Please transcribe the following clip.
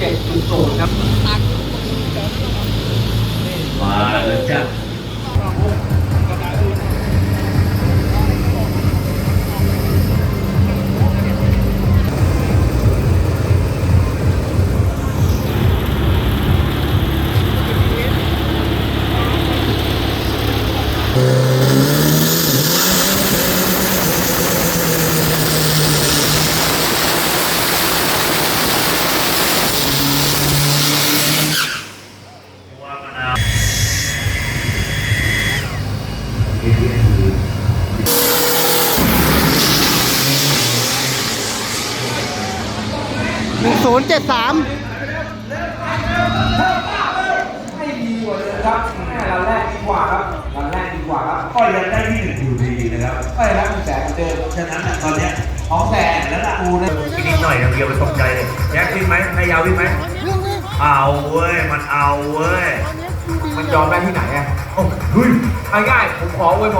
7.0 ครับ มาแล้วจ้ะ Thank 1073ไม่ดีกว่าเลยครับแม่รันแรกดีกว่าครับรันแรกดีกว่าครับก็ยังได้ที่หนึ่งอยู่ดีนะครับก็เลยรับคุณแสนเหมือนเดิมฉะนั้นน่ะตอนเนี้ยของแสนแล้วล่ะกูนะอีกนิดหน่อยอย่างเดียวไปตกใจเลยแจ็ควิ่งไหมให้ยาววิ่งไหมเอาเว้ย มันเอาเว้ย มันยอมได้ที่ไหนอะโอ้ เฮ้ยง่ายๆผมขออวยพร